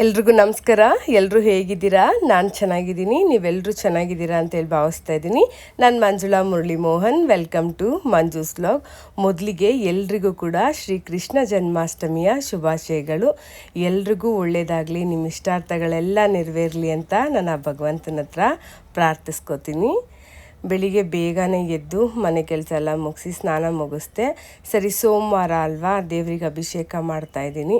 ಎಲ್ರಿಗೂ ನಮಸ್ಕಾರ. ಎಲ್ಲರೂ ಹೇಗಿದ್ದೀರಾ? ನಾನು ಚೆನ್ನಾಗಿದ್ದೀನಿ. ನೀವೆಲ್ಲರೂ ಚೆನ್ನಾಗಿದ್ದೀರಾ ಅಂತೇಳಿ ಭಾವಿಸ್ತಾ ಇದ್ದೀನಿ. ನಾನು Manjula Murali Mohan welcome to Manju's vlog ಮೊದಲಿಗೆ ಎಲ್ರಿಗೂ ಕೂಡ ಶ್ರೀ ಕೃಷ್ಣ ಜನ್ಮಾಷ್ಟಮಿಯ ಶುಭಾಶಯಗಳು. ಎಲ್ರಿಗೂ ಒಳ್ಳೆಯದಾಗಲಿ ನಿಮ್ಮ ಇಷ್ಟಾರ್ಥಗಳೆಲ್ಲ ನೆರವೇರಲಿ ಅಂತ ನಾನು ಆ ಭಗವಂತನ ಹತ್ರ ಪ್ರಾರ್ಥಿಸ್ಕೋತೀನಿ. ಬೆಳಿಗ್ಗೆ ಬೇಗನೆ ಎದ್ದು ಮನೆ ಕೆಲಸ ಎಲ್ಲ ಮುಗಿಸಿ ಸ್ನಾನ ಮುಗಿಸ್ದೆ, ಸರಿ ಸೋಮವಾರ ಅಲ್ವಾ ದೇವರಿಗೆ ಅಭಿಷೇಕ ಮಾಡ್ತಾ ಇದ್ದೀನಿ.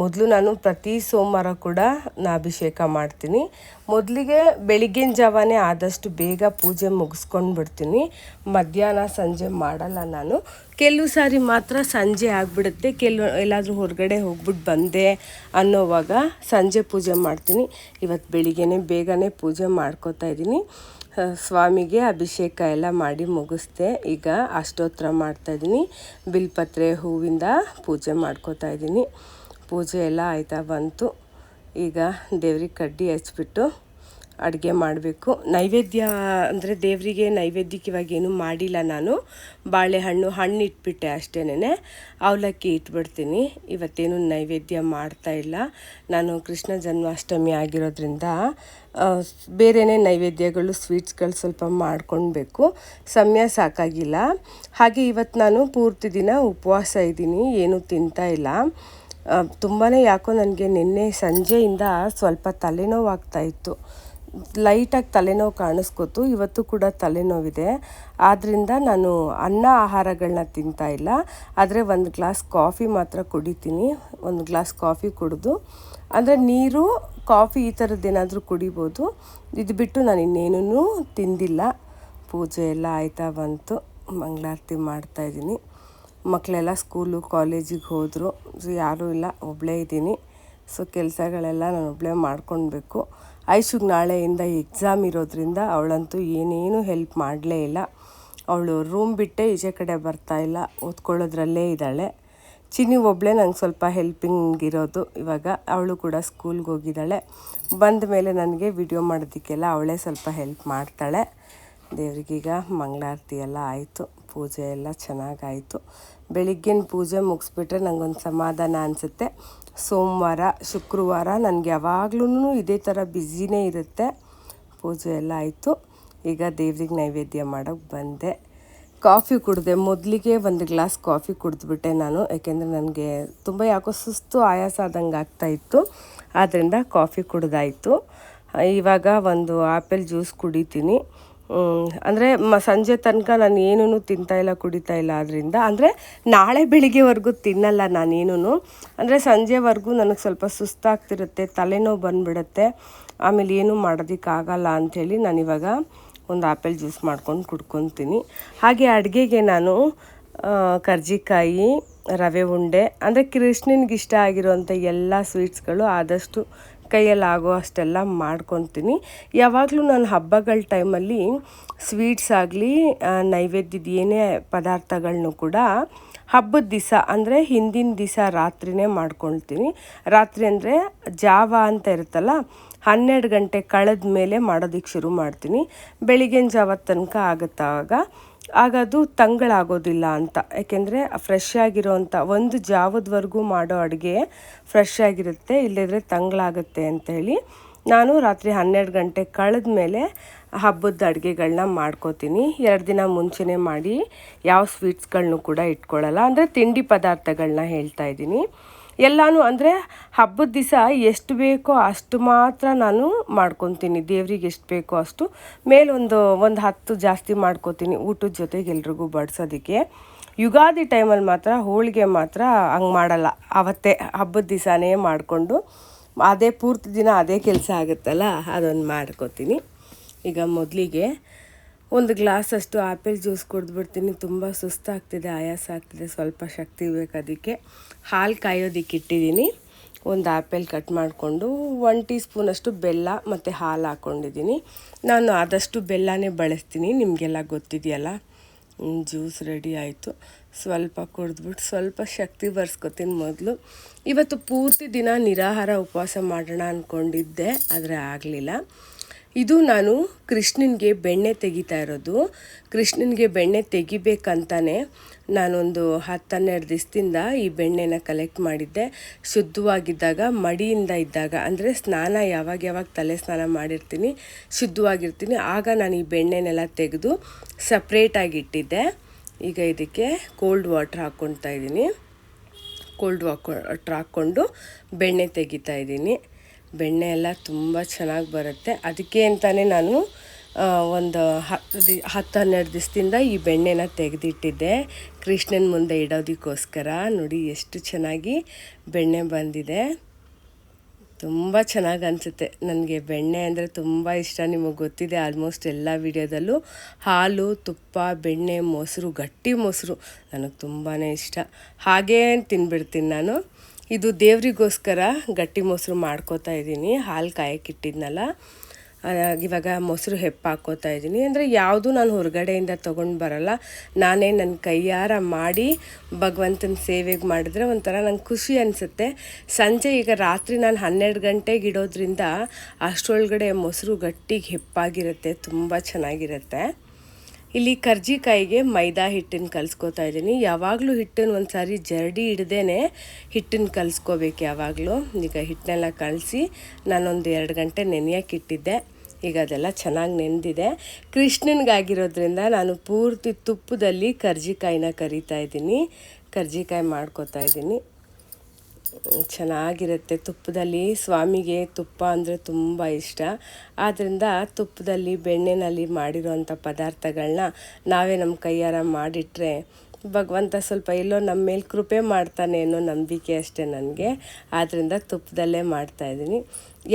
ಮೊದಲು ನಾನು ಪ್ರತಿ ಸೋಮವಾರ ಕೂಡ ನಾ ಅಭಿಷೇಕ ಮಾಡ್ತೀನಿ. ಮೊದಲಿಗೆ ಬೆಳಿಗ್ಗಿನ ಜಾವನೇ ಆದಷ್ಟು ಬೇಗ ಪೂಜೆ ಮುಗಿಸ್ಕೊಂಡು ಬಿಡ್ತೀನಿ. ಮಧ್ಯಾಹ್ನ ಸಂಜೆ ಮಾಡಲ್ಲ ನಾನು. ಕೆಲವು ಸಾರಿ ಮಾತ್ರ ಸಂಜೆ ಆಗಿಬಿಡುತ್ತೆ, ಕೆಲವು ಎಲ್ಲಾದರೂ ಹೊರಗಡೆ ಹೋಗ್ಬಿಟ್ಟು ಬಂದೆ ಅನ್ನೋವಾಗ ಸಂಜೆ ಪೂಜೆ ಮಾಡ್ತೀನಿ. ಇವತ್ತು ಬೆಳಿಗ್ಗೆನೇ ಬೇಗನೆ ಪೂಜೆ ಮಾಡ್ಕೋತಾ ಇದ್ದೀನಿ. ಸ್ವಾಮಿಗೆ ಅಭಿಷೇಕ ಎಲ್ಲ ಮಾಡಿ ಮುಗಿಸ್ದೆ. ಈಗ ಅಷ್ಟೋತ್ರ ಮಾಡ್ತಾಯಿದ್ದೀನಿ ಬಿಲ್ಪತ್ರೆ ಹೂವಿಂದ ಪೂಜೆ ಮಾಡ್ಕೋತಾ ಇದ್ದೀನಿ. ಪೂಜೆ ಎಲ್ಲ ಆಯ್ತಾ ಬಂತು. ಈಗ ದೇವ್ರಿಗೆ ಕಡ್ಡಿ ಹಚ್ಬಿಟ್ಟು ಅಡುಗೆ ಮಾಡಬೇಕು. ನೈವೇದ್ಯ ಅಂದರೆ ದೇವರಿಗೆ ನೈವೇದ್ಯಕ್ಕೆ ಏನೂ ಮಾಡಿಲ್ಲ ನಾನು. ಬಾಳೆಹಣ್ಣು ಹಣ್ಣು ಇಟ್ಬಿಟ್ಟೆ ಅಷ್ಟೇನೆ ಅವಲಕ್ಕಿ ಇಟ್ಬಿಡ್ತೀನಿ. ಇವತ್ತೇನು ನೈವೇದ್ಯ ಮಾಡ್ತಾ ಇಲ್ಲ. ನಾನು ಕೃಷ್ಣ ಜನ್ಮಾಷ್ಟಮಿ ಆಗಿರೋದ್ರಿಂದ ಬೇರೆನೇ ನೈವೇದ್ಯಗಳು, ಸ್ವೀಟ್ಸ್ಗಳು ಸ್ವಲ್ಪ ಮಾಡ್ಕೊಳ್ಬೇಕು ಸಮಯ ಸಾಕಾಗಿಲ್ಲ. ಹಾಗೆ ಇವತ್ತು ನಾನು ಪೂರ್ತಿ ದಿನ ಉಪವಾಸ ಇದ್ದೀನಿ. ಏನೂ ತಿಂತಾ ಇಲ್ಲ. ತುಂಬಾ ಯಾಕೋ ನನಗೆ ನಿನ್ನೆ ಸಂಜೆಯಿಂದ ಸ್ವಲ್ಪ ತಲೆನೋವಾಗ್ತಾ ಇತ್ತು. ಲೈಟಾಗಿ ತಲೆನೋವು ಕಾಣಿಸ್ಕೊತು. ಇವತ್ತು ಕೂಡ ತಲೆನೋವಿದೆ. ಆದ್ದರಿಂದ ನಾನು ಅನ್ನ ಆಹಾರಗಳನ್ನ ತಿಂತಾ ಇಲ್ಲ. ಆದರೆ ಒಂದು ಗ್ಲಾಸ್ ಕಾಫಿ ಮಾತ್ರ ಕುಡಿತೀನಿ. ಒಂದು ಗ್ಲಾಸ್ ಕಾಫಿ ಕುಡಿದು. ಅಂದರೆ ನೀರು, ಕಾಫಿ ಈ ಥರದ್ದೇನಾದರೂ ಕುಡಿಬೋದು. ಇದು ಬಿಟ್ಟು ನಾನು ಇನ್ನೇನೂ ತಿಂದಿಲ್ಲ. ಪೂಜೆ ಎಲ್ಲ ಆಯ್ತಾ ಬಂತು. ಮಂಗಳಾರತಿ ಮಾಡ್ತಾಯಿದ್ದೀನಿ ಮಕ್ಕಳೆಲ್ಲ ಸ್ಕೂಲು, ಕಾಲೇಜಿಗೆ ಹೋದರು. ಸೊ ಯಾರೂ ಇಲ್ಲ ಒಬ್ಬಳೇ ಇದ್ದೀನಿ. ಸೊ ಕೆಲಸಗಳೆಲ್ಲ ನಾನು ಒಬ್ಬಳೇ ಮಾಡ್ಕೊಳ್ಬೇಕು ಐಶುಗೆ ನಾಳೆಯಿಂದ ಎಕ್ಸಾಮ್ ಇರೋದ್ರಿಂದ ಅವಳಂತೂ ಏನೇನು ಹೆಲ್ಪ್ ಮಾಡಲೇ ಇಲ್ಲ. ಅವಳು ರೂಮ್ ಬಿಟ್ಟೆ ಈಚೆ ಕಡೆ ಬರ್ತಾ ಇಲ್ಲ, ಓದ್ಕೊಳ್ಳೋದ್ರಲ್ಲೇ ಇದ್ದಾಳೆ. ಚಿನ್ನಿ ಒಬ್ಬಳೇ ನಂಗೆ ಸ್ವಲ್ಪ ಹೆಲ್ಪಿಂಗ್ ಇರೋದು. ಇವಾಗ ಅವಳು ಕೂಡ ಸ್ಕೂಲ್ಗೆ ಹೋಗಿದ್ದಾಳೆ. ಬಂದ ಮೇಲೆ ನನಗೆ ವಿಡಿಯೋ ಮಾಡೋದಕ್ಕೆಲ್ಲ ಅವಳೇ ಸ್ವಲ್ಪ ಹೆಲ್ಪ್ ಮಾಡ್ತಾಳೆ. ದೇವ್ರಿಗೀಗ ಮಂಗಳಾರತಿ ಎಲ್ಲ ಆಯಿತು. ಪೂಜೆ ಎಲ್ಲ ಚೆನ್ನಾಗಾಯಿತು ಬೆಳಿಗ್ಗಿನ ಪೂಜೆ ಮುಗಿಸ್ಬಿಟ್ರೆ ನನಗೊಂದು ಸಮಾಧಾನ ಅನಿಸುತ್ತೆ. ಸೋಮವಾರ, ಶುಕ್ರವಾರ ನನಗೆ ಯಾವಾಗ್ಲೂ ಇದೇ ಥರ ಬ್ಯುಸಿನೇ ಇರುತ್ತೆ. ಪೂಜೆ ಎಲ್ಲ ಆಯಿತು. ಈಗ ದೇವ್ರಿಗೆ ನೈವೇದ್ಯ ಮಾಡೋಕ್ಕೆ ಬಂದೆ. ಕಾಫಿ ಕುಡಿದೆ. ಮೊದಲಿಗೆ ಒಂದು ಗ್ಲಾಸ್ ಕಾಫಿ ಕುಡಿದ್ಬಿಟ್ಟೆ ನಾನು. ಯಾಕೆಂದರೆ ನನಗೆ ತುಂಬ ಯಾಕೋ ಸುಸ್ತು ಆಯಾಸ ಆದಂಗೆ ಆಗ್ತಾಯಿತ್ತು ಆದ್ದರಿಂದ ಕಾಫಿ ಕುಡ್ದಾಯಿತು. ಇವಾಗ ಒಂದು ಆ್ಯಪಲ್ ಜ್ಯೂಸ್ ಕುಡಿತೀನಿ. ಅಂದರೆ ಮ, ಸಂಜೆ ತನಕ ನಾನು ಏನೂ ತಿಂತಾ ಇಲ್ಲ, ಕುಡಿತಾ ಇಲ್ಲ ಅದರಿಂದ ಅಂದರೆ ನಾಳೆ ಬೆಳಿಗ್ಗೆವರೆಗೂ ತಿನ್ನಲ್ಲ ನಾನೇನು ಅಂದರೆ ಸಂಜೆವರೆಗೂ ನನಗೆ ಸ್ವಲ್ಪ ಸುಸ್ತಾಗ್ತಿರುತ್ತೆ, ತಲೆನೋವು ಬಂದುಬಿಡುತ್ತೆ. ಆಮೇಲೆ ಏನೂ ಮಾಡೋದಕ್ಕಾಗಲ್ಲ ಅಂಥೇಳಿ ನಾನಿವಾಗ ಒಂದು ಆ್ಯಪಲ್ ಜ್ಯೂಸ್ ಮಾಡ್ಕೊಂಡು ಕುಡ್ಕೊತೀನಿ. ಹಾಗೆ ಅಡುಗೆಗೆ ನಾನು ಕರ್ಜಿಕಾಯಿ, ರವೆ ಉಂಡೆ, ಅಂದರೆ ಕೃಷ್ಣನಿಗೆ ಇಷ್ಟ ಆಗಿರೋಂಥ ಎಲ್ಲ ಸ್ವೀಟ್ಸ್ಗಳು ಆದಷ್ಟು ಕೈಯಲ್ಲಿ ಆಗೋ ಅಷ್ಟೆಲ್ಲ ಮಾಡ್ಕೊತೀನಿ. ಯಾವಾಗಲೂ ನಾನು ಹಬ್ಬಗಳ ಟೈಮಲ್ಲಿ ಸ್ವೀಟ್ಸ್ ಆಗಲಿ ನೈವೇದ್ಯದ ಏನೇ ಪದಾರ್ಥಗಳನ್ನೂ ಕೂಡ ಹಬ್ಬದ ದಿವಸ ಅಂದರೆ ಹಿಂದಿನ ದಿವಸ ರಾತ್ರಿನೇ ಮಾಡ್ಕೊಳ್ತೀನಿ. ರಾತ್ರಿ ಅಂದರೆ ಜಾವ ಅಂತ ಇರುತ್ತಲ್ಲ, ಹನ್ನೆರಡು ಗಂಟೆ ಕಳೆದ ಮೇಲೆ ಮಾಡೋದಕ್ಕೆ ಶುರು ಮಾಡ್ತೀನಿ. ಬೆಳಿಗಿನ ಜಾವ ತನಕ ಆಗುತ್ತಾಗ ಆಗ ಅದು ತಂಗಳಾಗೋದಿಲ್ಲ ಅಂತ. ಯಾಕೆಂದರೆ ಫ್ರೆಶ್ ಆಗಿರೋವಂಥ ಒಂದು ಜಾವದವರೆಗೂ ಮಾಡೋ ಅಡುಗೆ ಫ್ರೆಶ್ ಆಗಿರುತ್ತೆ ಇಲ್ಲದಿದ್ರೆ ತಂಗಳಾಗುತ್ತೆ ಅಂತೇಳಿ ನಾನು ರಾತ್ರಿ ಹನ್ನೆರಡು ಗಂಟೆ ಕಳೆದ ಮೇಲೆ ಹಬ್ಬದ ಅಡುಗೆಗಳನ್ನ ಮಾಡ್ಕೋತೀನಿ. ಎರಡು ದಿನ ಮುಂಚೆನೇ ಮಾಡಿ ಯಾವ ಸ್ವೀಟ್ಸ್ಗಳನ್ನೂ ಕೂಡ ಇಟ್ಕೊಳ್ಳಲ್ಲ. ಅಂದರೆ ತಿಂಡಿ ಪದಾರ್ಥಗಳನ್ನ ಹೇಳ್ತಾ ಇದ್ದೀನಿ. ಎಲ್ಲನೂ ಅಂದರೆ ಹಬ್ಬದ ದಿವಸ ಎಷ್ಟು ಬೇಕೋ ಅಷ್ಟು ಮಾತ್ರ ನಾನು ಮಾಡ್ಕೊತೀನಿ. ದೇವ್ರಿಗೆ ಎಷ್ಟು ಬೇಕೋ ಅಷ್ಟು. ಮೇಲೊಂದು ಒಂದು ಹತ್ತು ಜಾಸ್ತಿ ಮಾಡ್ಕೋತೀನಿ ಊಟದ ಜೊತೆಗೆ ಎಲ್ರಿಗೂ ಬಡಿಸೋದಕ್ಕೆ. ಯುಗಾದಿ ಟೈಮಲ್ಲಿ ಮಾತ್ರ, ಹೋಳಿಗೆ ಮಾತ್ರ ಹಂಗೆ ಮಾಡಲ್ಲ. ಅವತ್ತೇ ಹಬ್ಬದ ದಿವಸನೇ ಮಾಡಿಕೊಂಡು ಅದೇ ಪೂರ್ತಿ ದಿನ ಅದೇ ಕೆಲಸ ಆಗುತ್ತಲ್ಲ ಅದೊಂದು ಮಾಡ್ಕೋತೀನಿ. ಈಗ ಮೊದಲಿಗೆ ಒಂದು ಗ್ಲಾಸ್ ಅಷ್ಟು ಆ್ಯಪಲ್ ಜ್ಯೂಸ್ ಕುಡಿದ್ಬಿಡ್ತೀನಿ. ತುಂಬ ಸುಸ್ತಾಗ್ತಿದೆ, ಆಯಾಸ ಆಗ್ತಿದೆ, ಸ್ವಲ್ಪ ಶಕ್ತಿ ಬೇಕು ಅದಕ್ಕೆ. ಹಾಲು ಕಾಯೋದಿಕ್ಕೆ ಇಟ್ಟಿದ್ದೀನಿ. ಒಂದು ಆ್ಯಪಲ್ ಕಟ್ ಮಾಡಿಕೊಂಡು ಒನ್ ಟೀ ಸ್ಪೂನಷ್ಟು ಬೆಲ್ಲ ಮತ್ತು ಹಾಲು ಹಾಕ್ಕೊಂಡಿದ್ದೀನಿ ನಾನು ಆದಷ್ಟು ಬೆಲ್ಲನೇ ಬಳಸ್ತೀನಿ. ನಿಮಗೆಲ್ಲ ಗೊತ್ತಿದೆಯಲ್ಲ? ಜ್ಯೂಸ್ ರೆಡಿ ಆಯಿತು. ಸ್ವಲ್ಪ ಕುಡಿದ್ಬಿಟ್ಟು ಸ್ವಲ್ಪ ಶಕ್ತಿ ಬರ್ಸ್ಕೊತೀನಿ ಮೊದಲು. ಇವತ್ತು ಪೂರ್ತಿ ದಿನ ನಿರಾಹಾರ ಉಪವಾಸ ಮಾಡೋಣ ಅಂದ್ಕೊಂಡಿದ್ದೆ ಆದರೆ ಆಗಲಿಲ್ಲ. ಇದು ನಾನು ಕೃಷ್ಣನಿಗೆ ಬೆಣ್ಣೆ ತೆಗಿತಾ ಇರೋದು. ಕೃಷ್ಣನಿಗೆ ಬೆಣ್ಣೆ ತೆಗಿಬೇಕಂತಾನೆ ನಾನೊಂದು ಹತ್ತನ್ನೆರಡು ದಿವಸದಿಂದ ಈ ಬೆಣ್ಣೆನ ಕಲೆಕ್ಟ್ ಮಾಡಿದ್ದೆ. ಶುದ್ಧವಾಗಿದ್ದಾಗ, ಮಡಿಯಿಂದ ಇದ್ದಾಗ, ಅಂದರೆ ಸ್ನಾನ ಯಾವಾಗ ಯಾವಾಗ ತಲೆ ಸ್ನಾನ ಮಾಡಿರ್ತೀನಿ, ಶುದ್ಧವಾಗಿರ್ತೀನಿ, ಆಗ ನಾನು ಈ ಬೆಣ್ಣೆನೆಲ್ಲ ತೆಗೆದು ಸಪ್ರೇಟಾಗಿ ಇಟ್ಟಿದ್ದೆ. ಈಗ ಇದಕ್ಕೆ ಕೋಲ್ಡ್ ವಾಟ್ರ್ ಹಾಕ್ಕೊಳ್ತಾ ಇದ್ದೀನಿ. ಕೋಲ್ಡ್ ವಾಟರ್ ಹಾಕ್ಕೊಂಡು ಬೆಣ್ಣೆ ತೆಗಿತಾ ಇದ್ದೀನಿ. ಬೆಣ್ಣೆ ಎಲ್ಲ ತುಂಬ ಚೆನ್ನಾಗಿ ಬರುತ್ತೆ. ಅದಕ್ಕೆ ಅಂತಲೇ ನಾನು ಒಂದು ಹತ್ತು ಹನ್ನೆರಡು ದಿವಸದಿಂದ ಈ ಬೆಣ್ಣೆನ ತೆಗೆದಿಟ್ಟಿದ್ದೆ. ಕೃಷ್ಣನ ಮುಂದೆ ಇಡೋದಕ್ಕೋಸ್ಕರ. ನೋಡಿ ಎಷ್ಟು ಚೆನ್ನಾಗಿ ಬೆಣ್ಣೆ ಬಂದಿದೆ. ತುಂಬ ಚೆನ್ನಾಗಿ ಅನಿಸುತ್ತೆ. ನನಗೆ ಬೆಣ್ಣೆ ಅಂದರೆ ತುಂಬ ಇಷ್ಟ. ನಿಮಗೆ ಗೊತ್ತಿದೆ, ಆಲ್ಮೋಸ್ಟ್ ಎಲ್ಲ ವಿಡಿಯೋದಲ್ಲೂ ಹಾಲು, ತುಪ್ಪ, ಬೆಣ್ಣೆ, ಮೊಸರು, ಗಟ್ಟಿ ಮೊಸರು ನನಗೆ ತುಂಬಾ ಇಷ್ಟ. ಹಾಗೇ ತಿನ್ಬಿಡ್ತೀನಿ ನಾನು. ಇದು ದೇವರಿಗೋಸ್ಕರ ಗಟ್ಟಿ ಮೊಸರು ಮಾಡ್ಕೋತಾ ಇದ್ದೀನಿ. ಹಾಲು ಕಾಯಕ್ಕಿಟ್ಟಿದ್ನಲ್ಲ. ಇವಾಗ ಮೊಸರು ಹೆಪ್ಪು ಹಾಕೋತಾ ಇದ್ದೀನಿ. ಅಂದರೆ ಯಾವುದು ನಾನು ಹೊರಗಡೆಯಿಂದ ತೊಗೊಂಡು ಬರಲ್ಲ. ನಾನೇ ನನ್ನ ಕೈಯಾರ ಮಾಡಿ ಭಗವಂತನ ಸೇವೆಗೆ ಮಾಡಿದ್ರೆ ಒಂಥರ ನಂಗೆ ಖುಷಿ ಅನಿಸುತ್ತೆ. ಸಂಜೆ ಈಗ ರಾತ್ರಿ ನಾನು ಹನ್ನೆರಡು ಗಂಟೆಗೆ ಇಡೋದ್ರಿಂದ ಅಷ್ಟರೊಳಗಡೆ ಮೊಸರು ಗಟ್ಟಿಗೆ ಹೆಪ್ಪಾಗಿರುತ್ತೆ, ತುಂಬ ಚೆನ್ನಾಗಿರುತ್ತೆ. ಇಲ್ಲಿ ಕರ್ಜಿಕಾಯಿಗೆ ಮೈದಾ ಹಿಟ್ಟಿನ ಕಲಿಸ್ಕೋತಾ ಇದ್ದೀನಿ. ಯಾವಾಗಲೂ ಹಿಟ್ಟನ್ನು ಒಂದು ಸಾರಿ ಜರಡಿ ಹಿಡ್ದೇ ಹಿಟ್ಟನ್ನು ಕಲಿಸ್ಕೋಬೇಕು ಯಾವಾಗಲೂ. ಈಗ ಹಿಟ್ಟನ್ನೆಲ್ಲ ಕಲಸಿ ನಾನೊಂದು ಎರಡು ಗಂಟೆ ನೆನೆಯೋಕೆ ಇಟ್ಟಿದ್ದೆ. ಈಗ ಅದೆಲ್ಲ ಚೆನ್ನಾಗಿ ನೆನೆದಿದೆ ಕೃಷ್ಣನಿಗಾಗಿರೋದ್ರಿಂದ ನಾನು ಪೂರ್ತಿ ತುಪ್ಪದಲ್ಲಿ ಕರ್ಜಿಕಾಯಿನ ಕರಿತಾ ಇದ್ದೀನಿ. ಕರ್ಜಿಕಾಯಿ ಮಾಡ್ಕೋತಾ ಇದ್ದೀನಿ. ಚೆನ್ನಾಗಿರುತ್ತೆ. ತುಪ್ಪದಲ್ಲಿ ಸ್ವಾಮಿಗೆ ತುಪ್ಪ ಅಂದರೆ ತುಂಬ ಇಷ್ಟ. ಆದ್ದರಿಂದ ತುಪ್ಪದಲ್ಲಿ ಬೆಣ್ಣೆನಲ್ಲಿ ಮಾಡಿರೋವಂಥ ಪದಾರ್ಥಗಳನ್ನ ನಾವೇ ನಮ್ಮ ಕೈಯಾರ ಮಾಡಿಟ್ರೆ ಭಗವಂತ ಸ್ವಲ್ಪ ಎಲ್ಲೋ ನಮ್ಮ ಮೇಲೆ ಕೃಪೆ ಮಾಡ್ತಾನೆ ಅನ್ನೋ ನಂಬಿಕೆ ಅಷ್ಟೇ ನನಗೆ. ಆದ್ದರಿಂದ ತುಪ್ಪದಲ್ಲೇ ಮಾಡ್ತಾಯಿದ್ದೀನಿ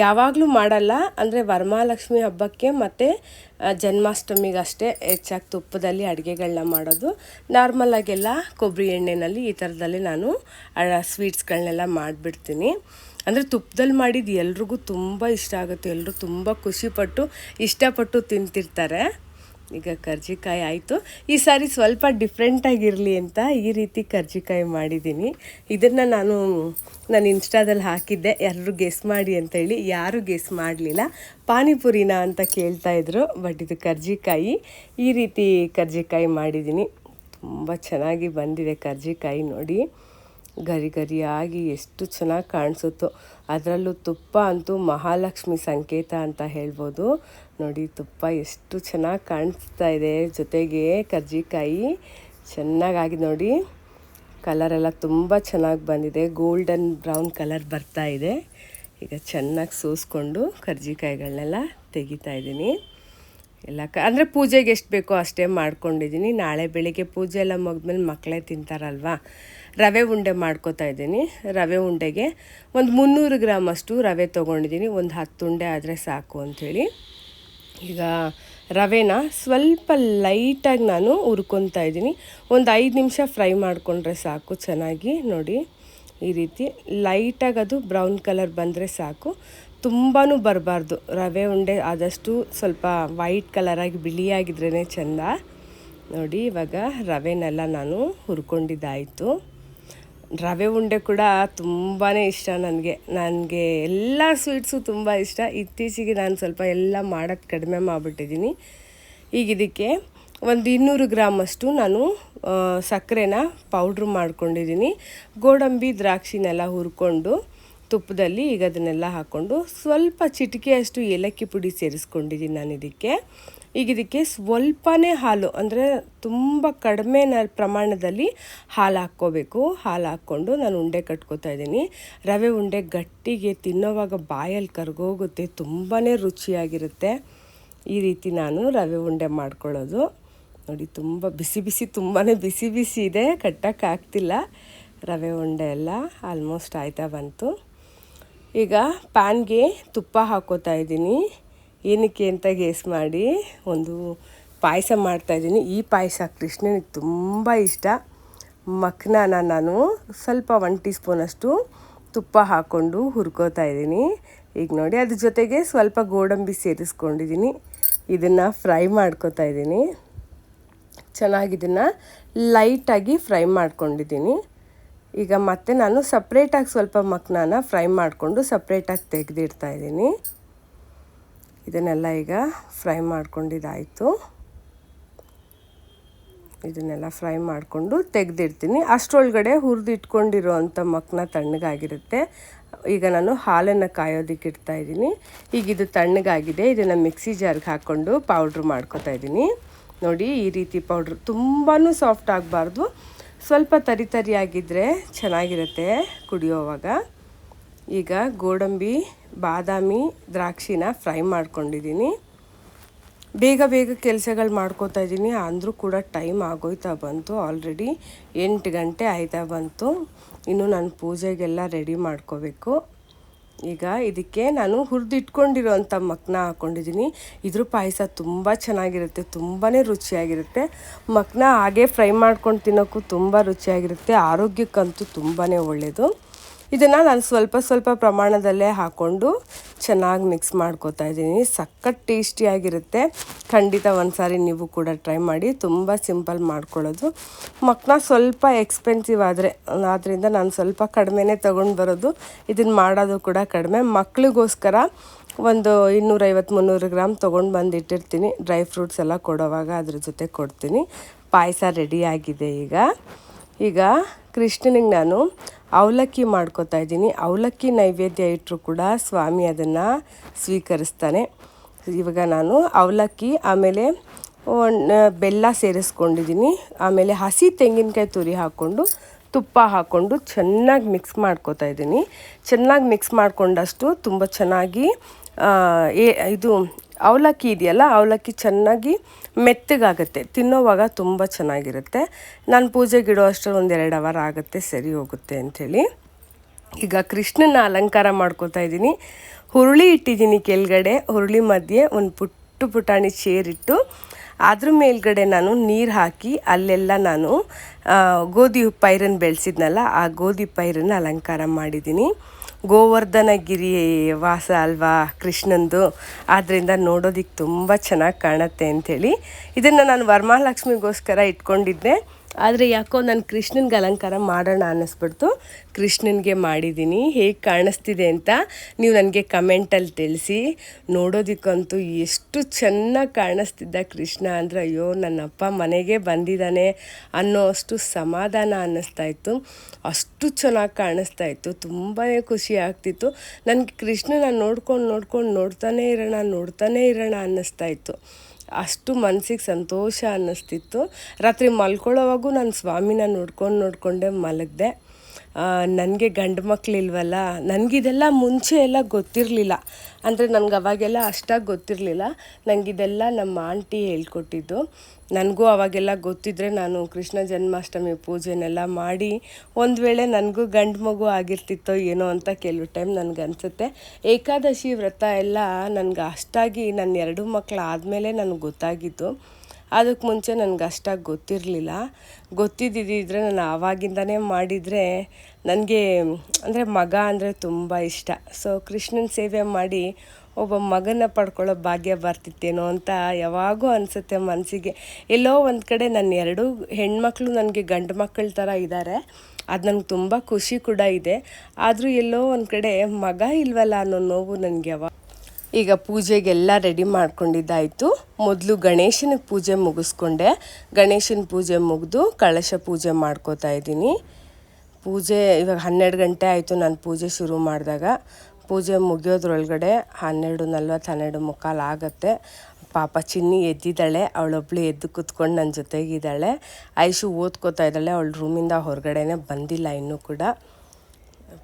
ಯಾವಾಗಲೂ ಮಾಡಲ್ಲ, ಅಂದರೆ ವರಮಹಾಲಕ್ಷ್ಮಿ ಹಬ್ಬಕ್ಕೆ ಮತ್ತು ಜನ್ಮಾಷ್ಟಮಿಗೆ ಅಷ್ಟೇ ಹೆಚ್ಚಾಗಿ ತುಪ್ಪದಲ್ಲಿ ಅಡುಗೆಗಳನ್ನ ಮಾಡೋದು. ನಾರ್ಮಲಾಗೆಲ್ಲ ಕೊಬ್ಬರಿ ಎಣ್ಣೆಯಲ್ಲಿ ಈ ಥರದಲ್ಲಿ ನಾನು ಸ್ವೀಟ್ಸ್ಗಳನ್ನೆಲ್ಲ ಮಾಡಿಬಿಡ್ತೀನಿ. ಅಂದರೆ ತುಪ್ಪದಲ್ಲಿ ಮಾಡಿದ್ದು ಎಲ್ರಿಗೂ ತುಂಬ ಇಷ್ಟ ಆಗುತ್ತೆ ಎಲ್ಲರೂ ತುಂಬ ಖುಷಿಪಟ್ಟು, ಇಷ್ಟಪಟ್ಟು ತಿಂತಿರ್ತಾರೆ. ಈಗ ಕರ್ಜಿಕಾಯಿ ಆಯಿತು. ಈ ಸಾರಿ ಸ್ವಲ್ಪ ಡಿಫ್ರೆಂಟಾಗಿರಲಿ ಅಂತ ಈ ರೀತಿ ಕರ್ಜಿಕಾಯಿ ಮಾಡಿದ್ದೀನಿ. ಇದನ್ನು ನಾನು ನಾನು ಇನ್ಸ್ಟಾದಲ್ಲಿ ಹಾಕಿದ್ದೆ. ಎಲ್ಲರೂ ಗೆಸ್ ಮಾಡಿ ಅಂತ ಹೇಳಿ. ಯಾರೂ ಗೆಸ್ ಮಾಡಲಿಲ್ಲ. ಪಾನಿಪುರಿನ ಅಂತ ಕೇಳ್ತಾಯಿದ್ರು ಬಟ್ ಇದು ಕರ್ಜಿಕಾಯಿ. ಈ ರೀತಿ ಕರ್ಜಿಕಾಯಿ ಮಾಡಿದ್ದೀನಿ. ತುಂಬ ಚೆನ್ನಾಗಿ ಬಂದಿದೆ ಕರ್ಜಿಕಾಯಿ ನೋಡಿ. ಗರಿ ಗರಿಯಾಗಿ ಎಷ್ಟು ಚೆನ್ನಾಗಿ ಕಾಣಿಸುತ್ತೋ. ಅದರಲ್ಲೂ ತುಪ್ಪ ಅಂತೂ ಮಹಾಲಕ್ಷ್ಮಿ ಸಂಕೇತ ಅಂತ ಹೇಳ್ಬೋದು. ನೋಡಿ, ತುಪ್ಪ ಎಷ್ಟು ಚೆನ್ನಾಗಿ ಕಾಣಿಸ್ತಾ ಇದೆ. ಜೊತೆಗೆ ಕರ್ಜಿಕಾಯಿ ಚೆನ್ನಾಗಾಗಿ ನೋಡಿ ಕಲರೆಲ್ಲ ತುಂಬ ಚೆನ್ನಾಗಿ ಬಂದಿದೆ. ಗೋಲ್ಡನ್ ಬ್ರೌನ್ ಕಲರ್ ಬರ್ತಾ ಇದೆ. ಈಗ ಚೆನ್ನಾಗಿ ಸೋಸ್ಕೊಂಡು ಕರ್ಜಿಕಾಯಿಗಳನ್ನೆಲ್ಲ ತೆಗಿತಾ ಇದ್ದೀನಿ. ಎಲ್ಲ ಕ, ಅಂದರೆ ಪೂಜೆಗೆ ಎಷ್ಟು ಬೇಕೋ ಅಷ್ಟೇ ಮಾಡ್ಕೊಂಡಿದ್ದೀನಿ. ನಾಳೆ ಬೆಳಿಗ್ಗೆ ಪೂಜೆ ಎಲ್ಲ ಮುಗಿದ್ಮೇಲೆ ಮಕ್ಕಳೇ ತಿಂತಾರಲ್ವಾ? ರವೆ ಉಂಡೆ ಮಾಡ್ಕೋತಾ ಇದ್ದೀನಿ. ರವೆ ಉಂಡೆಗೆ ಒಂದು ಮುನ್ನೂರು ಗ್ರಾಮ್ ಅಷ್ಟು ರವೆ ತೊಗೊಂಡಿದ್ದೀನಿ. ಒಂದು ಹತ್ತು ಉಂಡೆ ಆದರೆ ಸಾಕು ಅಂಥೇಳಿ. ಈಗ ರವೆನ ಸ್ವಲ್ಪ ಲೈಟಾಗಿ ನಾನು ಹುರ್ಕೊತಾ ಇದ್ದೀನಿ. ಒಂದು ಐದು ನಿಮಿಷ ಫ್ರೈ ಮಾಡಿಕೊಂಡ್ರೆ ಸಾಕು ಚೆನ್ನಾಗಿ. ನೋಡಿ, ಈ ರೀತಿ ಲೈಟಾಗಿ ಅದು ಬ್ರೌನ್ ಕಲರ್ ಬಂದರೆ ಸಾಕು. ತುಂಬಾ ಬರಬಾರ್ದು. ರವೆ ಉಂಡೆ ಆದಷ್ಟು ಸ್ವಲ್ಪ ವೈಟ್ ಕಲರಾಗಿ ಬಿಳಿಯಾಗಿದ್ರೇ ಚೆಂದ. ನೋಡಿ, ಇವಾಗ ರವೆನೆಲ್ಲ ನಾನು ಹುರ್ಕೊಂಡಿದ್ದಾಯಿತು. ರವೆ ಉಂಡೆ ಕೂಡ ತುಂಬಾ ಇಷ್ಟ ನನಗೆ. ನನಗೆ ಎಲ್ಲ ಸ್ವೀಟ್ಸು ತುಂಬ ಇಷ್ಟ. ಇತ್ತೀಚೆಗೆ ನಾನು ಸ್ವಲ್ಪ ಎಲ್ಲ ಮಾಡೋದು ಕಡಿಮೆ ಮಾಡಿಬಿಟ್ಟಿದ್ದೀನಿ. ಈಗ ಇದಕ್ಕೆ ಒಂದು ಇನ್ನೂರು ಗ್ರಾಮಷ್ಟು ನಾನು ಸಕ್ಕರೆನ ಪೌಡ್ರ್ ಮಾಡ್ಕೊಂಡಿದ್ದೀನಿ. ಗೋಡಂಬಿ, ದ್ರಾಕ್ಷಿನೆಲ್ಲ ಹುರ್ಕೊಂಡು ತುಪ್ಪದಲ್ಲಿ ಈಗ ಅದನ್ನೆಲ್ಲ ಹಾಕ್ಕೊಂಡು ಸ್ವಲ್ಪ ಚಿಟಿಕೆಯಷ್ಟು ಏಲಕ್ಕಿ ಪುಡಿ ಸೇರಿಸ್ಕೊಂಡಿದ್ದೀನಿ ನಾನು ಇದಕ್ಕೆ. ಈಗ ಇದಕ್ಕೆ ಸ್ವಲ್ಪನೇ ಹಾಲು, ಅಂದರೆ ತುಂಬ ಕಡಿಮೆ ಪ್ರಮಾಣದಲ್ಲಿ ಹಾಲು ಹಾಕ್ಕೋಬೇಕು. ಹಾಲು ಹಾಕ್ಕೊಂಡು ನಾನು ಉಂಡೆ ಕಟ್ಕೋತಾ ಇದ್ದೀನಿ. ರವೆ ಉಂಡೆ ಗಟ್ಟಿಗೆ ತಿನ್ನೋವಾಗ ಬಾಯಲ್ಲಿ ಕರ್ಗೋಗುತ್ತೆ ತುಂಬಾ ರುಚಿಯಾಗಿರುತ್ತೆ. ಈ ರೀತಿ ನಾನು ರವೆ ಉಂಡೆ ಮಾಡ್ಕೊಳ್ಳೋದು. ನೋಡಿ, ತುಂಬ ಬಿಸಿ ಬಿಸಿ ತುಂಬಾ ಬಿಸಿ ಬಿಸಿ ಇದೆ ಕಟ್ಟೋಕ್ಕಾಗ್ತಿಲ್ಲ ರವೆ ಉಂಡೆ ಎಲ್ಲ ಆಲ್ಮೋಸ್ಟ್ ಆಯ್ತಾ ಬಂತು. ಈಗ ಪ್ಯಾನ್ಗೆ ತುಪ್ಪ ಹಾಕೋತಾ ಇದ್ದೀನಿ. ಏನಕ್ಕೆ ಅಂತ ಗೇಸ್ ಮಾಡಿ ಒಂದು ಪಾಯಸ ಮಾಡ್ತಾಯಿದ್ದೀನಿ ಈ ಪಾಯಸ ಕೃಷ್ಣನಿಗೆ ತುಂಬ ಇಷ್ಟ. ಮಕ್ನಾನ ನಾನು ಸ್ವಲ್ಪ ಒನ್ ಟೀ ಸ್ಪೂನಷ್ಟು ತುಪ್ಪ ಹಾಕ್ಕೊಂಡು ಹುರ್ಕೋತಾ ಇದ್ದೀನಿ. ಈಗ ನೋಡಿ, ಅದ್ರ ಜೊತೆಗೆ ಸ್ವಲ್ಪ ಗೋಡಂಬಿ ಸೇರಿಸ್ಕೊಂಡಿದ್ದೀನಿ. ಇದನ್ನು ಫ್ರೈ ಮಾಡ್ಕೋತಾ ಇದ್ದೀನಿ. ಚೆನ್ನಾಗಿದನ್ನು ಲೈಟಾಗಿ ಫ್ರೈ ಮಾಡ್ಕೊಂಡಿದ್ದೀನಿ. ಈಗ ಮತ್ತೆ ನಾನು ಸಪ್ರೇಟಾಗಿ ಸ್ವಲ್ಪ ಮಕ್ನಾನ ಫ್ರೈ ಮಾಡಿಕೊಂಡು ಸಪ್ರೇಟಾಗಿ ತೆಗೆದಿಡ್ತಾ ಇದ್ದೀನಿ. ಇದನ್ನೆಲ್ಲ ಈಗ ಫ್ರೈ ಮಾಡ್ಕೊಂಡಿದ್ದಾಯಿತು. ಇದನ್ನೆಲ್ಲ ಫ್ರೈ ಮಾಡಿಕೊಂಡು ತೆಗೆದಿಡ್ತೀನಿ. ಅಷ್ಟರೊಳಗಡೆ ಹುರಿದಿಟ್ಕೊಂಡಿರೋ ಅಂಥ ಮಕ್ಕನ ತಣ್ಣಗಾಗಿರುತ್ತೆ. ಈಗ ನಾನು ಹಾಲನ್ನು ಕಾಯೋದಕ್ಕೆ ಇಡ್ತಾ ಇದ್ದೀನಿ. ಈಗ ಇದು ತಣ್ಣಗಾಗಿದೆ. ಇದನ್ನು ಮಿಕ್ಸಿ ಜಾರ್ಗೆ ಹಾಕ್ಕೊಂಡು ಪೌಡ್ರ್ ಮಾಡ್ಕೊತಾ ಇದ್ದೀನಿ. ನೋಡಿ, ಈ ರೀತಿ ಪೌಡ್ರ್ ತುಂಬಾ ಸಾಫ್ಟ್ ಆಗಬಾರ್ದು. ಸ್ವಲ್ಪ ತರಿ ತರಿಯಾಗಿದ್ದರೆ ಚೆನ್ನಾಗಿರುತ್ತೆ ಕುಡಿಯೋವಾಗ. ಈಗ ಗೋಡಂಬಿ, ಬಾದಾಮಿ, ದ್ರಾಕ್ಷಿನ ಫ್ರೈ ಮಾಡ್ಕೊಂಡಿದ್ದೀನಿ. ಬೇಗ ಬೇಗ ಕೆಲಸಗಳು ಮಾಡ್ಕೋತಾ ಇದ್ದೀನಿ. ಅಂದರೂ ಕೂಡ ಟೈಮ್ ಆಗೋಯ್ತಾ ಬಂತು. ಆಲ್ರೆಡಿ ಎಂಟು ಗಂಟೆ ಆಯ್ತಾ ಬಂತು. ಇನ್ನು ನಾನು ಪೂಜೆಗೆಲ್ಲ ರೆಡಿ ಮಾಡ್ಕೋಬೇಕು. ಈಗ ಇದಕ್ಕೆ ನಾನು ಹುರಿದಿಟ್ಕೊಂಡಿರೋಂಥ ಮಕ್ನ ಹಾಕ್ಕೊಂಡಿದ್ದೀನಿ ಇದ್ರ ಪಾಯಸ ತುಂಬ ಚೆನ್ನಾಗಿರುತ್ತೆ. ತುಂಬಾ ರುಚಿಯಾಗಿರುತ್ತೆ. ಮಕ್ನ ಹಾಗೆ ಫ್ರೈ ಮಾಡ್ಕೊಂಡು ತಿನ್ನೋಕ್ಕೂ ತುಂಬ ರುಚಿಯಾಗಿರುತ್ತೆ. ಆರೋಗ್ಯಕ್ಕಂತೂ ತುಂಬಾ ಒಳ್ಳೆಯದು ಇದನ್ನು ನಾನು ಸ್ವಲ್ಪ ಸ್ವಲ್ಪ ಪ್ರಮಾಣದಲ್ಲೇ ಹಾಕ್ಕೊಂಡು ಚೆನ್ನಾಗಿ ಮಿಕ್ಸ್ ಮಾಡ್ಕೋತಾ ಇದ್ದೀನಿ. ಸಖತ್ ಟೇಸ್ಟಿಯಾಗಿರುತ್ತೆ ಖಂಡಿತ ಒಂದು ಸಾರಿ ನೀವು ಕೂಡ ಟ್ರೈ ಮಾಡಿ, ತುಂಬ ಸಿಂಪಲ್ ಮಾಡ್ಕೊಳ್ಳೋದು. ಮಕ್ಕಳ ಸ್ವಲ್ಪ ಎಕ್ಸ್ಪೆನ್ಸಿವ್ ಆದರೆ ಆದ್ದರಿಂದ ನಾನು ಸ್ವಲ್ಪ ಕಡಿಮೆನೇ ತೊಗೊಂಡು ಬರೋದು. ಇದನ್ನು ಮಾಡೋದು ಕೂಡ ಕಡಿಮೆ. ಮಕ್ಳಿಗೋಸ್ಕರ ಒಂದು ಇನ್ನೂರೈವತ್ತು ಮುನ್ನೂರು ಗ್ರಾಮ್ ತೊಗೊಂಡು ಬಂದು ಇಟ್ಟಿರ್ತೀನಿ ಡ್ರೈ ಫ್ರೂಟ್ಸ್ ಎಲ್ಲ ಕೊಡೋವಾಗ ಅದ್ರ ಜೊತೆ ಕೊಡ್ತೀನಿ. ಪಾಯಸ ರೆಡಿಯಾಗಿದೆ ಈಗ. ಈಗ ಕೃಷ್ಣನಿಗೆ ನಾನು ಅವಲಕ್ಕಿ ಮಾಡ್ಕೋತಾ ಇದ್ದೀನಿ. ಅವಲಕ್ಕಿ ನೈವೇದ್ಯ ಇಟ್ಟರು ಕೂಡ ಸ್ವಾಮಿ ಅದನ್ನು ಸ್ವೀಕರಿಸ್ತಾನೆ. ಇವಾಗ ನಾನು ಅವಲಕ್ಕಿ, ಆಮೇಲೆ ಬೆಲ್ಲ ಸೇರಿಸ್ಕೊಂಡಿದ್ದೀನಿ. ಆಮೇಲೆ ಹಸಿ ತೆಂಗಿನಕಾಯಿ ತುರಿ ಹಾಕ್ಕೊಂಡು ತುಪ್ಪ ಹಾಕ್ಕೊಂಡು ಚೆನ್ನಾಗಿ ಮಿಕ್ಸ್ ಮಾಡ್ಕೋತಾ ಇದ್ದೀನಿ. ಚೆನ್ನಾಗಿ ಮಿಕ್ಸ್ ಮಾಡಿಕೊಂಡಷ್ಟು ತುಂಬ ಚೆನ್ನಾಗಿ ಇದು ಅವಲಕ್ಕಿ ಇದೆಯಲ್ಲ, ಅವಲಕ್ಕಿ ಚೆನ್ನಾಗಿ ಮೆತ್ತಗಾಗುತ್ತೆ. ತಿನ್ನೋವಾಗ ತುಂಬ ಚೆನ್ನಾಗಿರುತ್ತೆ. ನಾನು ಪೂಜೆಗಿಡೋ ಅಷ್ಟು ಒಂದು ಎರಡು ಅವರ್ ಆಗುತ್ತೆ, ಸರಿ ಹೋಗುತ್ತೆ ಅಂಥೇಳಿ. ಈಗ ಕೃಷ್ಣನ ಅಲಂಕಾರ ಮಾಡ್ಕೋತಾ ಇದ್ದೀನಿ. ಹುರುಳಿ ಇಟ್ಟಿದ್ದೀನಿ ಕೆಳಗಡೆ, ಹುರುಳಿ ಮಧ್ಯೆ ಒಂದು ಪುಟ್ಟು ಪುಟಾಣಿ ಚೇರಿಟ್ಟು, ಅದ್ರ ಮೇಲ್ಗಡೆ ನಾನು ನೀರು ಹಾಕಿ ಅಲ್ಲೆಲ್ಲ ನಾನು ಗೋಧಿ ಪೈರನ್ನು ಬೆಳೆಸಿದ್ನಲ್ಲ, ಆ ಗೋಧಿ ಪೈರನ್ನು ಅಲಂಕಾರ ಮಾಡಿದ್ದೀನಿ. ಗೋವರ್ಧನಗಿರಿ ವಾಸ ಅಲ್ವಾ ಕೃಷ್ಣಂದು? ಆದ್ದರಿಂದ ನೋಡೋದಕ್ಕೆ ತುಂಬ ಚೆನ್ನಾಗಿ ಕಾಣುತ್ತೆ ಅಂಥೇಳಿ. ಇದನ್ನು ನಾನು ವರಮಹಾಲಕ್ಷ್ಮಿಗೋಸ್ಕರ ಇಟ್ಕೊಂಡಿದ್ದೆ. ಆದರೆ ಯಾಕೋ ನಾನು ಕೃಷ್ಣನಿಗೆ ಅಲಂಕಾರ ಮಾಡೋಣ ಅನ್ನಿಸ್ಬಿಡ್ತು. ಕೃಷ್ಣನಿಗೆ ಮಾಡಿದ್ದೀನಿ ಹೇಗೆ ಕಾಣಿಸ್ತಿದೆ ಅಂತ ನೀವು ನನಗೆ ಕಮೆಂಟಲ್ಲಿ ತಿಳಿಸಿ. ನೋಡೋದಕ್ಕಂತೂ ಎಷ್ಟು ಚೆನ್ನಾಗಿ ಕಾಣಿಸ್ತಿದ್ದ ಕೃಷ್ಣ ಅಂದರೆ, ಅಯ್ಯೋ, ನನ್ನಪ್ಪ ಮನೆಗೆ ಬಂದಿದ್ದಾನೆ ಅನ್ನೋ ಅಷ್ಟು ಸಮಾಧಾನ ಅನ್ನಿಸ್ತಾ ಇತ್ತು. ಅಷ್ಟು ಚೆನ್ನಾಗಿ ಕಾಣಿಸ್ತಾ ಇತ್ತು ತುಂಬಾ ಖುಷಿ ಆಗ್ತಿತ್ತು. ನನಗೆ ಕೃಷ್ಣನ ನೋಡ್ಕೊಂಡು ನೋಡ್ಕೊಂಡು ನೋಡ್ತಾನೇ ಇರೋಣ ನೋಡ್ತಾನೇ ಇರೋಣ ಅನ್ನಿಸ್ತಾ ಇತ್ತು. ಅಷ್ಟು ಮನಸ್ಸಿಗೆ ಸಂತೋಷ ಅನ್ನಿಸ್ತಿತ್ತು. ರಾತ್ರಿ ಮಲ್ಕೊಳ್ಳೋವಾಗೂ ನಾನು ಸ್ವಾಮಿನ ನೋಡ್ಕೊಂಡು ನೋಡಿಕೊಂಡೆ ಮಲಗಿದೆ. ನನಗೆ ಗಂಡು ಮಕ್ಕಳಿಲ್ವಲ್ಲ ನನಗಿದೆಲ್ಲ ಮುಂಚೆ ಎಲ್ಲ ಗೊತ್ತಿರಲಿಲ್ಲ. ಅಂದರೆ ನನಗೆ ಅವಾಗೆಲ್ಲ ಅಷ್ಟಾಗಿ ಗೊತ್ತಿರಲಿಲ್ಲ. ನನಗಿದೆಲ್ಲ ನಮ್ಮ ಆಂಟಿ ಹೇಳ್ಕೊಟ್ಟಿದ್ದು. ನನಗೂ ಅವಾಗೆಲ್ಲ ಗೊತ್ತಿದ್ದರೆ ನಾನು ಕೃಷ್ಣ ಜನ್ಮಾಷ್ಟಮಿ ಪೂಜೆನೆಲ್ಲ ಮಾಡಿ, ಒಂದು ವೇಳೆ ನನಗೂ ಗಂಡು ಮಗು ಆಗಿರ್ತಿತ್ತೋ ಏನೋ ಅಂತ ಕೆಲವು ಟೈಮ್ ನನಗೆ ಅನಿಸುತ್ತೆ ಏಕಾದಶಿ ವ್ರತ ಎಲ್ಲ ನನಗೆ ಅಷ್ಟಾಗಿ ನನ್ನ ಎರಡು ಮಕ್ಕಳು ಆದಮೇಲೆ ನನಗೆ ಗೊತ್ತಾಗಿತ್ತು ಅದಕ್ಕೆ ಮುಂಚೆ ನನಗೆ ಅಷ್ಟಾಗಿ ಗೊತ್ತಿರಲಿಲ್ಲ. ಗೊತ್ತಿದ್ದಿದ್ದರೆ ನಾನು ಆವಾಗಿಂದನೇ ಮಾಡಿದರೆ ನನಗೆ, ಅಂದರೆ ಮಗ ಅಂದರೆ ತುಂಬ ಇಷ್ಟ. ಸೊ ಕೃಷ್ಣನ ಸೇವೆ ಮಾಡಿ ಒಬ್ಬ ಮಗನ ಪಡ್ಕೊಳ್ಳೋ ಭಾಗ್ಯ ಬರ್ತಿತ್ತೇನೋ ಅಂತ ಯಾವಾಗೂ ಅನಿಸುತ್ತೆ ಮನಸ್ಸಿಗೆ ಎಲ್ಲೋ ಒಂದು ಕಡೆ ನನ್ನ ಎರಡೂ ಹೆಣ್ಮಕ್ಳು ನನಗೆ ಗಂಡು ಮಕ್ಕಳ ಥರ ಇದ್ದಾರೆ ಅದು ನನಗೆ ತುಂಬ ಖುಷಿ ಕೂಡ ಇದೆ. ಆದರೂ ಎಲ್ಲೋ ಒಂದು ಕಡೆ ಮಗ ಇಲ್ವಲ್ಲ ಅನ್ನೋ ನೋವು ನನಗೆ ಯಾವಾಗ ಈಗ ಪೂಜೆಗೆಲ್ಲ ರೆಡಿ ಮಾಡ್ಕೊಂಡಿದ್ದಾಯಿತು. ಮೊದಲು ಗಣೇಶನ ಪೂಜೆ ಮುಗಿಸ್ಕೊಂಡೆ. ಗಣೇಶನ ಪೂಜೆ ಮುಗಿದು ಕಳಶ ಪೂಜೆ ಮಾಡ್ಕೋತಾ ಇದ್ದೀನಿ. ಪೂಜೆ ಇವಾಗ ಹನ್ನೆರಡು ಗಂಟೆ ಆಯಿತು ನಾನು ಪೂಜೆ ಶುರು ಮಾಡಿದಾಗ. ಪೂಜೆ ಮುಗಿಯೋದ್ರೊಳಗಡೆ ಹನ್ನೆರಡು ನಲ್ವತ್ತು ಹನ್ನೆರಡು ಮುಕ್ಕಾಲು ಆಗುತ್ತೆ. ಪಾಪ ಚಿನ್ನಿ ಎದ್ದಿದ್ದಾಳೆ, ಅವಳೊಬ್ಳು ಎದ್ದು ಕೂತ್ಕೊಂಡು ನನ್ನ ಜೊತೆಗಿದ್ದಾಳೆ. ಐಶು ಓದ್ಕೋತಾ ಇದ್ದಾಳೆ, ಅವಳ ರೂಮಿಂದ ಹೊರಗಡೆನೆ ಬಂದಿಲ್ಲ ಇನ್ನೂ ಕೂಡ.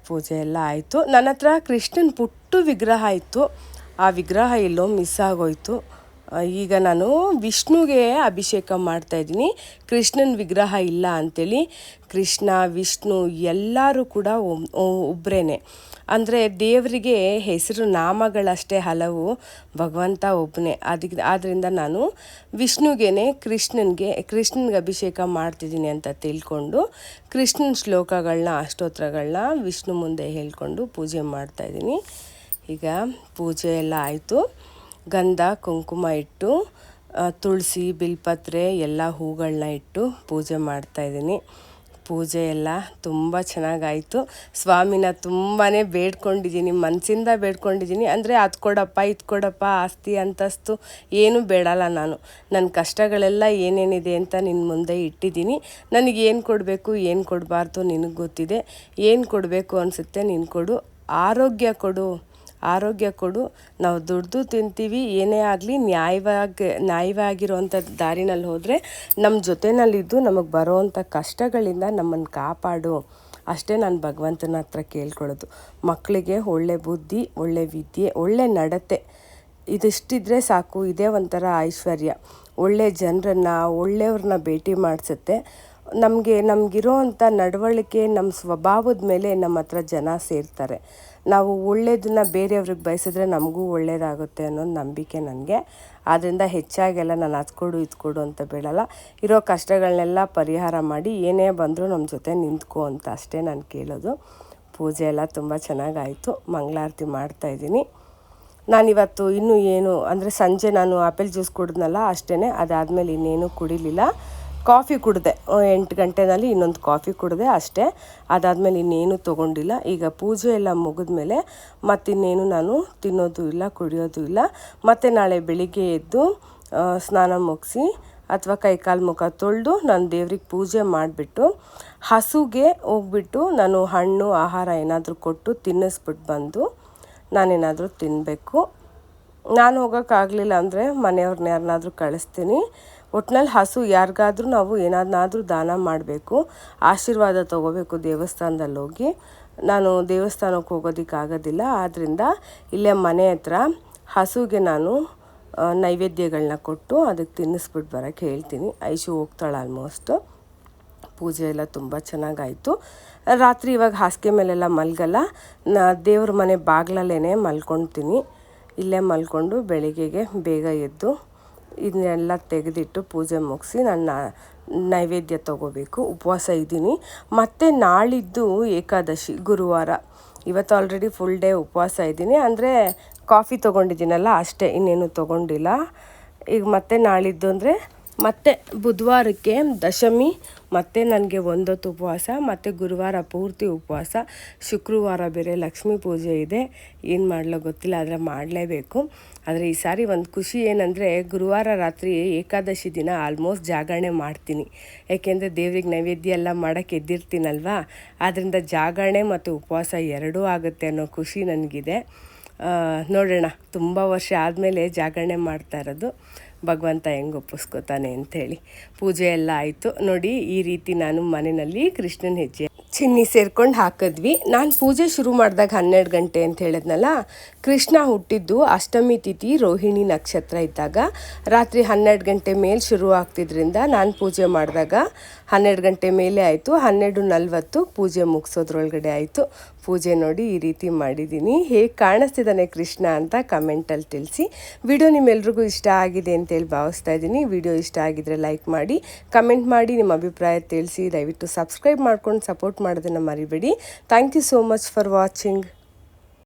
ಪೂಜೆ ಎಲ್ಲ ಆಯಿತು. ನನ್ನ ಹತ್ರ ಕೃಷ್ಣನ ಪುಟ್ಟು ವಿಗ್ರಹ ಇತ್ತು. ಆ ವಿಗ್ರಹ ಎಲ್ಲೋ ಮಿಸ್ ಆಗೋಯ್ತು. ಈಗ ನಾನು ವಿಷ್ಣುಗೆ ಅಭಿಷೇಕ ಮಾಡ್ತಾಯಿದ್ದೀನಿ ಕೃಷ್ಣನ ವಿಗ್ರಹ ಇಲ್ಲ ಅಂಥೇಳಿ ಕೃಷ್ಣ, ವಿಷ್ಣು ಎಲ್ಲರೂ ಕೂಡ ಒಬ್ಬರೇ ಅಂದರೆ ದೇವರಿಗೆ ಹೆಸರು ನಾಮಗಳಷ್ಟೇ ಹಲವು, ಭಗವಂತ ಒಬ್ಬನೇ ಅದಕ್ಕೆ ಆದ್ದರಿಂದ ನಾನು ವಿಷ್ಣುಗೆ ಕೃಷ್ಣನಿಗೆ ಕೃಷ್ಣನಿಗೆ ಅಭಿಷೇಕ ಮಾಡ್ತಿದ್ದೀನಿ ಅಂತ ತಿಳ್ಕೊಂಡು ಕೃಷ್ಣನ ಶ್ಲೋಕಗಳನ್ನ, ಅಷ್ಟೋತ್ರಗಳನ್ನ ವಿಷ್ಣು ಮುಂದೆ ಹೇಳ್ಕೊಂಡು ಪೂಜೆ ಮಾಡ್ತಾಯಿದ್ದೀನಿ ಈಗ ಪೂಜೆ ಎಲ್ಲ ಆಯಿತು. ಗಂಧ, ಕುಂಕುಮ ಇಟ್ಟು ತುಳಸಿ, ಬಿಲ್ಪತ್ರೆ ಎಲ್ಲ ಹೂಗಳನ್ನ ಇಟ್ಟು ಪೂಜೆ ಮಾಡ್ತಾಯಿದ್ದೀನಿ ಪೂಜೆ ಎಲ್ಲ ತುಂಬ ಚೆನ್ನಾಗಾಯಿತು. ಸ್ವಾಮಿನ ತುಂಬಾ ಬೇಡ್ಕೊಂಡಿದ್ದೀನಿ ಮನಸ್ಸಿಂದ ಬೇಡ್ಕೊಂಡಿದ್ದೀನಿ. ಅಂದರೆ ಅದು ಕೊಡಪ್ಪ, ಇದು ಕೊಡಪ್ಪ, ಆಸ್ತಿ, ಅಂತಸ್ತು ಏನೂ ಬೇಡಲ್ಲ ನಾನು. ನನ್ನ ಕಷ್ಟಗಳೆಲ್ಲ ಏನೇನಿದೆ ಅಂತ ನಿನ್ನ ಮುಂದೆ ಇಟ್ಟಿದ್ದೀನಿ. ನನಗೆ ಏನು ಕೊಡಬೇಕು, ಏನು ಕೊಡಬಾರ್ದು ನಿನಗೆ ಗೊತ್ತಿದೆ. ಏನು ಕೊಡಬೇಕು ಅನಿಸುತ್ತೆ ನೀನು ಕೊಡು. ಆರೋಗ್ಯ ಕೊಡು. ಆರೋಗ್ಯ ಕೊಡು. ನಾವು ದುಡ್ದು ತಿಂತೀವಿ, ಏನೇ ಆಗಲಿ ನ್ಯಾಯವಾಗಿ ನ್ಯಾಯವಾಗಿರುವಂಥ ದಾರಿನಲ್ಲಿ ಹೋದರೆ ನಮ್ಮ ಜೊತೆಯಲ್ಲಿದ್ದು ನಮಗೆ ಬರೋವಂಥ ಕಷ್ಟಗಳಿಂದ ನಮ್ಮನ್ನು ಕಾಪಾಡು. ಅಷ್ಟೇ ನಾನು ಭಗವಂತನ ಹತ್ರ ಕೇಳ್ಕೊಳ್ಳೋದು. ಮಕ್ಕಳಿಗೆ ಒಳ್ಳೆ ಬುದ್ಧಿ, ಒಳ್ಳೆ ವಿದ್ಯೆ, ಒಳ್ಳೆ ನಡತೆ ಇದಿಷ್ಟಿದ್ರೆ ಸಾಕು. ಇದೇ ಒಂಥರ ಐಶ್ವರ್ಯ. ಒಳ್ಳೆ ಜನರನ್ನು, ಒಳ್ಳೆಯವ್ರನ್ನ ಭೇಟಿ ಮಾಡಿಸುತ್ತೆ. ನಮಗೆ ನಮಗಿರೋ ಅಂಥ ನಡವಳಿಕೆ ನಮ್ಮ ಸ್ವಭಾವದ ಮೇಲೆ ನಮ್ಮ ಹತ್ರ ಜನ ಸೇರ್ತಾರೆ. ನಾವು ಒಳ್ಳೇದನ್ನು ಬೇರೆಯವ್ರಿಗೆ ಬಯಸಿದ್ರೆ ನಮಗೂ ಒಳ್ಳೇದಾಗುತ್ತೆ ಅನ್ನೋದು ನಂಬಿಕೆ ನನಗೆ. ಆದ್ದರಿಂದ ಹೆಚ್ಚಾಗೆಲ್ಲ ನಾನು ಅದು ಕೊಡು ಇದು ಕೊಡು ಅಂತ ಬೇಡಲ್ಲ. ಇರೋ ಕಷ್ಟಗಳನ್ನೆಲ್ಲ ಪರಿಹಾರ ಮಾಡಿ ಏನೇ ಬಂದರೂ ನಮ್ಮ ಜೊತೆ ನಿಂತ್ಕೊ ಅಂತ ಅಷ್ಟೇ ನಾನು ಕೇಳೋದು. ಪೂಜೆ ಎಲ್ಲ ತುಂಬ ಚೆನ್ನಾಗಾಯಿತು. ಮಂಗಳಾರತಿ ಮಾಡ್ತಾಯಿದ್ದೀನಿ ನಾನಿವತ್ತು ಇನ್ನೂ ಏನು ಅಂದರೆ ಸಂಜೆ ನಾನು ಆಪಲ್ ಜ್ಯೂಸ್ ಕುಡಿದ್ನಲ್ಲ ಅಷ್ಟೇ ಅದಾದಮೇಲೆ ಇನ್ನೇನು ಕುಡಿಲಿಲ್ಲ. ಕಾಫಿ ಕುಡಿದೆ. ಎಂಟು ಗಂಟೆನಲ್ಲಿ ಇನ್ನೊಂದು ಕಾಫಿ ಕುಡಿದೆ ಅಷ್ಟೇ. ಅದಾದಮೇಲೆ ಇನ್ನೇನು ತೊಗೊಂಡಿಲ್ಲ. ಈಗ ಪೂಜೆ ಎಲ್ಲ ಮುಗಿದ್ಮೇಲೆ ಮತ್ತಿನ್ನೇನು ನಾನು ತಿನ್ನೋದು ಇಲ್ಲ, ಕುಡಿಯೋದು ಇಲ್ಲ. ಮತ್ತು ನಾಳೆ ಬೆಳಿಗ್ಗೆ ಎದ್ದು ಸ್ನಾನ ಮುಗಿಸಿ ಅಥವಾ ಕೈಕಾಲು ಮುಖ ತೊಳೆದು ನಾನು ದೇವ್ರಿಗೆ ಪೂಜೆ ಮಾಡಿಬಿಟ್ಟು ಹಸುಗೆ ಹೋಗ್ಬಿಟ್ಟು ನಾನು ಹಣ್ಣು, ಆಹಾರ ಏನಾದರೂ ಕೊಟ್ಟು ತಿನ್ನಿಸ್ಬಿಟ್ಟು ಬಂದು ನಾನೇನಾದರೂ ತಿನ್ನಬೇಕು ನಾನು ಹೋಗೋಕ್ಕಾಗಲಿಲ್ಲ ಅಂದರೆ ಮನೆಯವ್ರನ್ನ ಯಾರನ್ನಾದರೂ ಕಳಿಸ್ತೀನಿ. ಒಟ್ನಲ್ಲಿ ಹಸು ಯಾರಿಗಾದ್ರೂ ನಾವು ಏನಾದನ್ನಾದರೂ ದಾನ ಮಾಡಬೇಕು, ಆಶೀರ್ವಾದ ತಗೋಬೇಕು ದೇವಸ್ಥಾನದಲ್ಲಿ ಹೋಗಿ. ನಾನು ದೇವಸ್ಥಾನಕ್ಕೆ ಹೋಗೋದಕ್ಕಾಗೋದಿಲ್ಲ ಆದ್ದರಿಂದ ಇಲ್ಲೇ ಮನೆ ಹತ್ರ ಹಸುಗೆ ನಾನು ನೈವೇದ್ಯಗಳನ್ನ ಕೊಟ್ಟು ಅದಕ್ಕೆ ತಿನ್ನಿಸ್ಬಿಟ್ಟು ಬರೋಕ್ಕೆ ಹೇಳ್ತೀನಿ. ಐಶು ಹೋಗ್ತಾಳೆ ಆಲ್ಮೋಸ್ಟು ಪೂಜೆ ಎಲ್ಲ ತುಂಬ ಚೆನ್ನಾಗಾಯಿತು. ರಾತ್ರಿ ಇವಾಗ ಹಾಸಿಗೆ ಮೇಲೆಲ್ಲ ಮಲ್ಗಲ್ಲ. ನಾ ದೇವ್ರ ಮನೆ ಬಾಗ್ಲಲ್ಲೇ ಮಲ್ಕೊಳ್ತೀನಿ. ಇಲ್ಲೇ ಮಲ್ಕೊಂಡು ಬೆಳಿಗ್ಗೆಗೆ ಬೇಗ ಎದ್ದು ಇದನ್ನೆಲ್ಲ ತೆಗೆದಿಟ್ಟು ಪೂಜೆ ಮುಗಿಸಿ ನನ್ನ ನೈವೇದ್ಯ ತಗೋಬೇಕು. ಉಪವಾಸ ಇದ್ದೀನಿ. ಮತ್ತು ನಾಳಿದ್ದು ಏಕಾದಶಿ, ಗುರುವಾರ. ಇವತ್ತು ಆಲ್ರೆಡಿ ಫುಲ್ ಡೇ ಉಪವಾಸ ಇದ್ದೀನಿ. ಅಂದರೆ ಕಾಫಿ ತೊಗೊಂಡಿದ್ದೀನಲ್ಲ, ಅಷ್ಟೇ. ಇನ್ನೇನು ತೊಗೊಂಡಿಲ್ಲ. ಈಗ ಮತ್ತೆ ನಾಳಿದ್ದು ಅಂದರೆ ಮತ್ತು ಬುಧವಾರಕ್ಕೆ ದಶಮಿ, ಮತ್ತು ನನಗೆ ಒಂದೊತ್ತು ಉಪವಾಸ, ಮತ್ತು ಗುರುವಾರ ಪೂರ್ತಿ ಉಪವಾಸ. ಶುಕ್ರವಾರ ಬೇರೆ ಲಕ್ಷ್ಮೀ ಪೂಜೆ ಇದೆ. ಏನು ಮಾಡಲೋ ಗೊತ್ತಿಲ್ಲ, ಆದರೆ ಮಾಡಲೇಬೇಕು. ಆದರೆ ಈ ಸಾರಿ ಒಂದು ಖುಷಿ ಏನಂದರೆ, ಗುರುವಾರ ರಾತ್ರಿ ಏಕಾದಶಿ ದಿನ ಆಲ್ಮೋಸ್ಟ್ ಜಾಗರಣೆ ಮಾಡ್ತೀನಿ. ಏಕೆಂದರೆ ದೇವ್ರಿಗೆ ನೈವೇದ್ಯ ಎಲ್ಲ ಮಾಡೋಕ್ಕೆ ಎದ್ದಿರ್ತೀನಲ್ವಾ? ಆದ್ದರಿಂದ ಜಾಗರಣೆ ಮತ್ತು ಉಪವಾಸ ಎರಡೂ ಆಗುತ್ತೆ ಅನ್ನೋ ಖುಷಿ ನನಗಿದೆ. ನೋಡೋಣ. ತುಂಬ ವರ್ಷ ಆದಮೇಲೆ ಜಾಗರಣೆ ಮಾಡ್ತಾ ಇರೋದು. ಭಗವಂತ ಹೆಂಗೆ ಒಪ್ಪಿಸ್ಕೋತಾನೆ ಅಂಥೇಳಿ. ಪೂಜೆ ಎಲ್ಲ ಆಯಿತು. ನೋಡಿ, ಈ ರೀತಿ ನಾನು ಮನೆಯಲ್ಲಿ ಕೃಷ್ಣನ ಹೆಜ್ಜೆ ಚಿನ್ನಿ ಸೇರ್ಕೊಂಡು ಹಾಕಿದ್ವಿ. ನಾನು ಪೂಜೆ ಶುರು ಮಾಡಿದಾಗ ಹನ್ನೆರಡು ಗಂಟೆ ಅಂತ ಹೇಳಿದ್ನಲ್ಲ, ಕೃಷ್ಣ ಹುಟ್ಟಿದ್ದು ಅಷ್ಟಮಿ ತಿಥಿ ರೋಹಿಣಿ ನಕ್ಷತ್ರ ಇದ್ದಾಗ. ರಾತ್ರಿ ಹನ್ನೆರಡು ಗಂಟೆ ಮೇಲೆ ಶುರು ಆಗ್ತಿದ್ರಿಂದ ನಾನು ಪೂಜೆ ಮಾಡಿದಾಗ ಹನ್ನೆರಡು ಗಂಟೆ ಮೇಲೆ ಆಯಿತು, ಹನ್ನೆರಡು ನಲ್ವತ್ತು ಪೂಜೆ ಮುಗಿಸೋದ್ರೊಳಗಡೆ ಆಯಿತು. ಪೂಜೆ ನೋಡಿ ಈ ರೀತಿ ಮಾಡಿದ್ದೀನಿ. ಹೇಗೆ ಕಾಣಿಸ್ತಿದ್ದಾನೆ ಕೃಷ್ಣ ಅಂತ ಕಮೆಂಟಲ್ಲಿ ತಿಳಿಸಿ. ವಿಡಿಯೋ ನಿಮ್ಮೆಲ್ರಿಗೂ ಇಷ್ಟ ಆಗಿದೆ ಅಂತೇಳಿ ಭಾವಿಸ್ತಾ ಇದ್ದೀನಿ. ವಿಡಿಯೋ ಇಷ್ಟ ಆಗಿದ್ರೆ ಲೈಕ್ ಮಾಡಿ, ಕಮೆಂಟ್ ಮಾಡಿ, ನಿಮ್ಮ ಅಭಿಪ್ರಾಯ ತಿಳಿಸಿ. ದಯವಿಟ್ಟು ಸಬ್ಸ್ಕ್ರೈಬ್ ಮಾಡ್ಕೊಂಡು ಸಪೋರ್ಟ್ ಮಾಡೋದನ್ನು ಮರಿಬೇಡಿ. Thank you so much for watching.